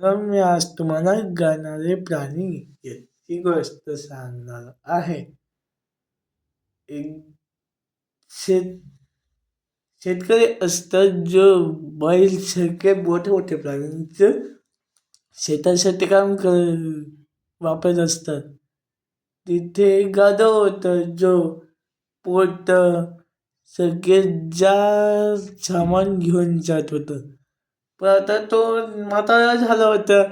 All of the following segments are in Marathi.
तर मी आज तुम्हाला गाणारे प्राणी याची गोष्ट सांगणार आहे. एक शेत शेतकरी असतात जो बैल सारखे मोठे मोठे प्राण्यांचं शेतासाठी काम कर वापरत असतात. तिथे गाढव होतं जो पोट सगळे जा सामान घेऊन जात होतं. आता तो म्हातारा झाला होता.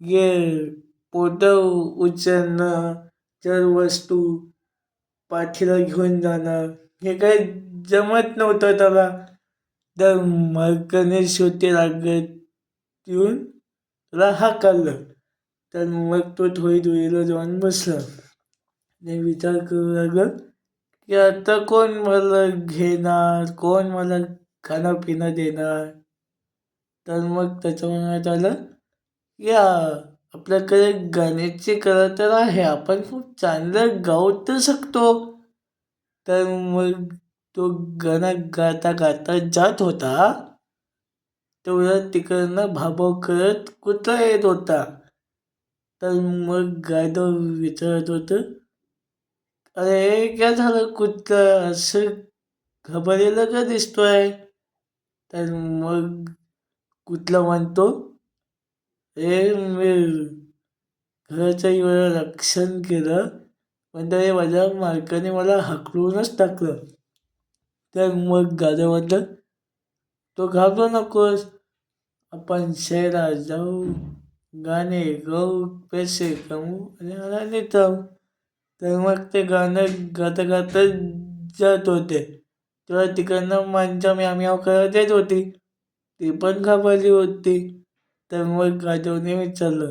ये पोट उचलणं जर वस्तू पाठीला घेऊन जाणं हे काही जमत नव्हतं त्याला. तर मालकाने शेवटी लागत येऊन त्याला हाकललं तर मग तो थोडी दुरीला जाऊन बसला. आणि विचार करू लागलं की आता कोण मला घेणार कोण मला खाणं पिणं देणार? तर मग त्याच्यामुळे मनात आलं या आपल्याकडे गाण्याची कला तर आहे आपण खूप चांगलं गाऊ तर शकतो. तर मग तो गाणं गाता गाता जात होता. तेवढं तिकडनं भाबो करत कुत्रा येत होता? तर मग गायदव विचारत होतं अरे काय झालं? कुत्रा असं घाबरलेलं का दिसतोय? तर मग म्हणतो? हे मी घराच्या एवढं रक्षण केलं पण तरी माझ्या मालकाने मला हकलूनच टाकलं. तर मग गाणं म्हणतं तो घाबरू नकोस आपण शहरात जाऊ गाणे गाऊ पैसे कमवू आणि मला राहू तर मग ते गाणं गाता गाता जात होते. तेव्हा तिकडनं माणसं म्याव म्याव करत येत होती. ती पण घाबरली होती तर मग गाढवने विचारलं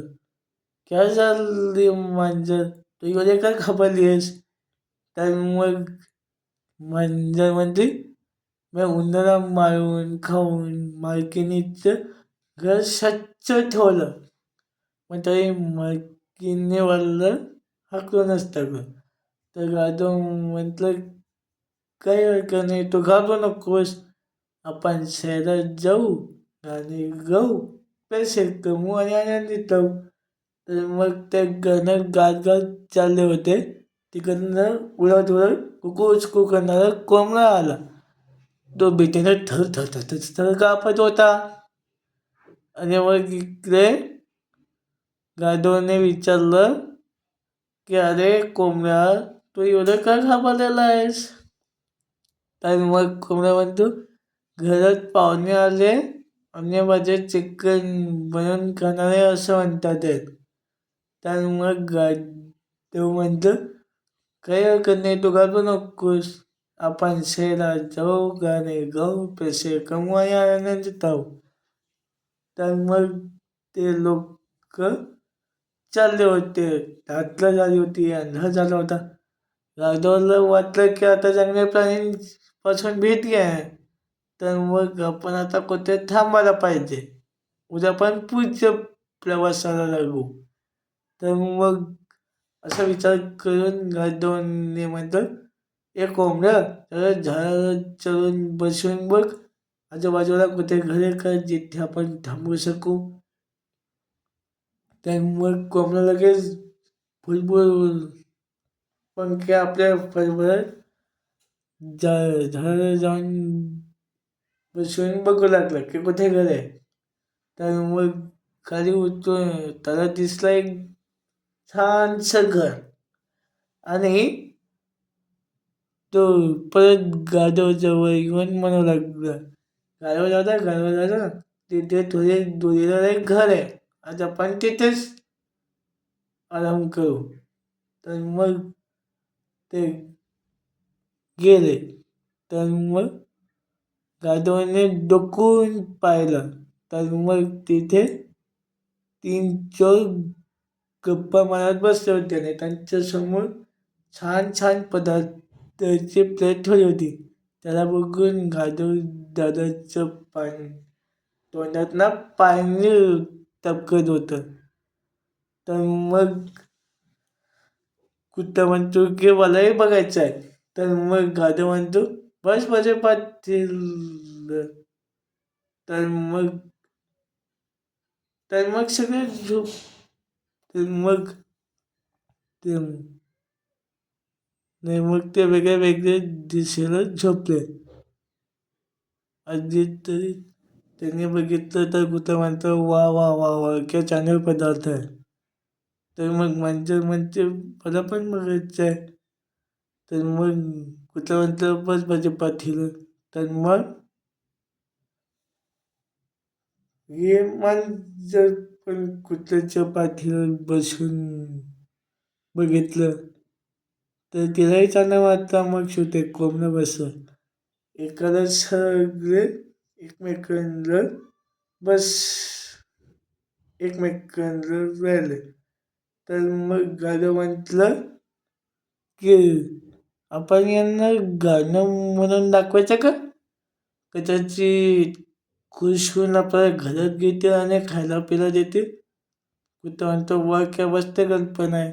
काय झाली मांजर? तू एवढे काय घाबरली आहेस? तर मग मांजर म्हणते मी उंदरा मारून खाऊन मालकिनीचं घर स्वच्छ ठेवलं. मग तरी मालकीने वाला नसतं. ग तर गाढव म्हटलं काही हरकत नाही तू घाबरू नकोस. आपण शहरात जाऊ आणि गाऊ पैसे कमवू आणि आनंदित राहू तर मग ते गाणं गात गात चालले होते. तिकडनं उडत उडत कुकूच उचकू करणारा कोंबडा आला. तो भीतीने थर थर थर थर थर कापत होता. आणि मग इकडे गाढवने विचारलं की अरे कोंबड्या तू एवढं का घाबरलेला आहेस? तर मग कोंबड्या म्हणतो घरात पाहुणे आले आणि माझे चिकन बनवून खाणारे असं म्हणतात. आहेत तर मग गा देव म्हणतो काही हरकत नाही तू घाबरू नकोस. आपण शहरात जाऊ गाणे गाऊ पैसे कमवाय आणि जाऊ तर मग ते लोक चालले होते. रात्र झाली होती अंधार झाला होता. राघवला वाटलं की आता चांगल्या प्राण्यांपासून भीत आहे. तर मग आपण आता कुठे थांबायला पाहिजे? उद्या पण पुढच्या प्रवासाला लागू. तर मग असा विचार करून गाढवाने म्हटलं एक कोंबड्या तर झाडाला चढून बसून बघ. आजूबाजूला कुठे घरे कर जिथे आपण थांबू शकू? तर मग कोंबडा लगेच फुलबुल पंखे आपल्या फरफरत झाडाला जाऊन शिवून बघू लागला की कुठे घर आहे तर मग खाली उतरू त्याला दिसला एक छानसं घर. आणि तो परत गाडवजवळ येऊन म्हणू लागला गाडव दादा गाडव दादा तिथे थोडे दुरीला एक घर आहे. आता आपण तिथेच आराम करू. तर मग ते गेले. तर मग जाधवने डोकून पाहिलं तर मग तिथे तीन चोर गप्पा मारत बसले होते आणि त्यांच्यासमोर छान छान पदार्थाची प्लेट ठेवली होती. त्याला बघून गाधव दादाचं पाणी तोंडात ना पाणी टपकत होतं. तर मग कुत्ता म्हणतो की मलाही बघायचं आहे. तर मग गाधव म्हणतो बस माझे पाटील तर मग तर मग सगळे झोप तर मग ते नाही मग ते वेगळ्या वेगळे दिशेला झोपले। अगदी तरी त्यांनी बघितलं तर कुठं म्हणतं वा वा वा वा क्या चांगला पदार्थ आहे. तर मग म्हणजे म्हणजे मला पण बघायचं आहे. तर मग कुठं म्हणतं बस म्हणजे माझ्या पाठीला तर मग हे जर पण कुत्र्याच्या पाठीवर बसून बघितलं तर तिलाही चांगला वाटता. मग शेवटी कोंबडं बसलं. एखादा सगळे एकमेकांवर बस एकमेकांवर राहिले. तर मग गाडं म्हटलं की आपण यांना गाणं म्हणून दाखवायचं का? कदाचित खुश होऊन आपल्याला घरात घेते आणि खायला प्यायला देतील कुठं म्हणतो वा क्या मस्त कल्पना आहे?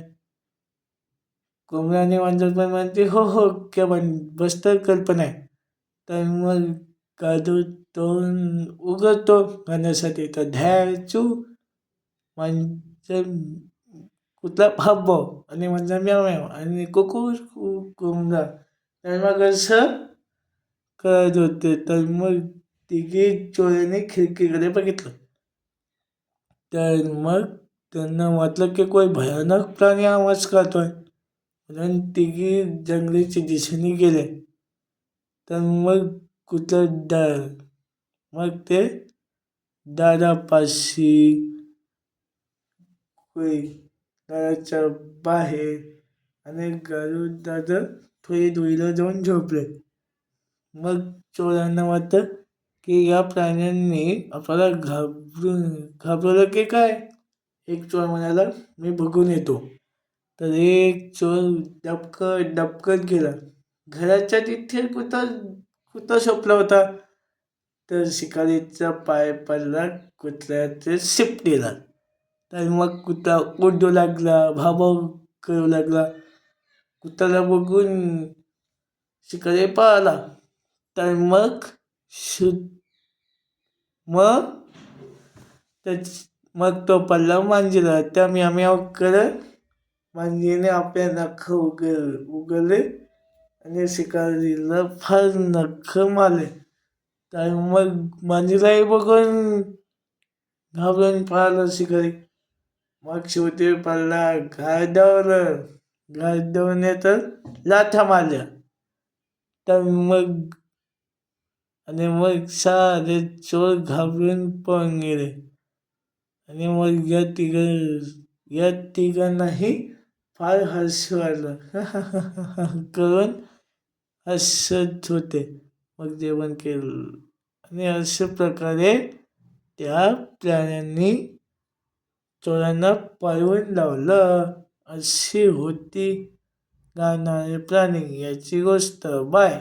कोंबड्याने मांजर पण म्हणते हो हो क्या बन मस्त कल्पना आहे? तर मग कादू तोंड उघडतो गाण्यासाठी तर धॅचू म्हणजे कुत्रा भाव आणि मांजर म्याव म्याव आणि कुकू कुंगा तर मग असं करत होते तर मग तिघे चोराने खिडकीकडे बघितलं. तर मग त्यांना वाटलं की कोण भयानक प्राणी आवाज करतोय म्हणून तिघी जंगलीच्या दिशेने गेले. तर मग कुठं डाळ मग ते दादापाशी होईल घराच्या बाहेर आणि घरून दादा थोडी धुईला जाऊन झोपले. मग चोरांना वाटतं की या प्राण्यांनी आपल्याला घाबरून घाबरवलं की काय? एक चोर म्हणाला मी बघून येतो. तर एक चोर डबकत डबकत गेला घराच्या तिथे कुठं कुठं झोपला होता? तर शिकारीचा पाय पडला कुत्र्याचे शिपटीला तर मग कुत्रा ओरडू लागला भाभाव करू लागला. कुत्र्याला बघून शिकारी पळाला तर मग शु मग त्याच मग तो पडला मांजीला त्या म्याव म्याव करत मांजीने आपल्या नख उघड उगले आणि शिकारीला फार नख मारले. तर मग मांजीलाही बघून घाबरून पळाला शिकारी. मग शेवटी पडला गायदवलं गायदवने तर लाथा मारल्या. तर मग आणि मग सारे चोर घाबरून पळून गेले. आणि मग या तिघ या तिघांनाही फार हर्ष आलं करून हसत होते. मग जेवण केलं. आणि अशा प्रकारे त्या प्राण्यांनी चोरांना पळवून लावलं अशी होती. गाणारे प्राणी याची गोष्ट. बाय.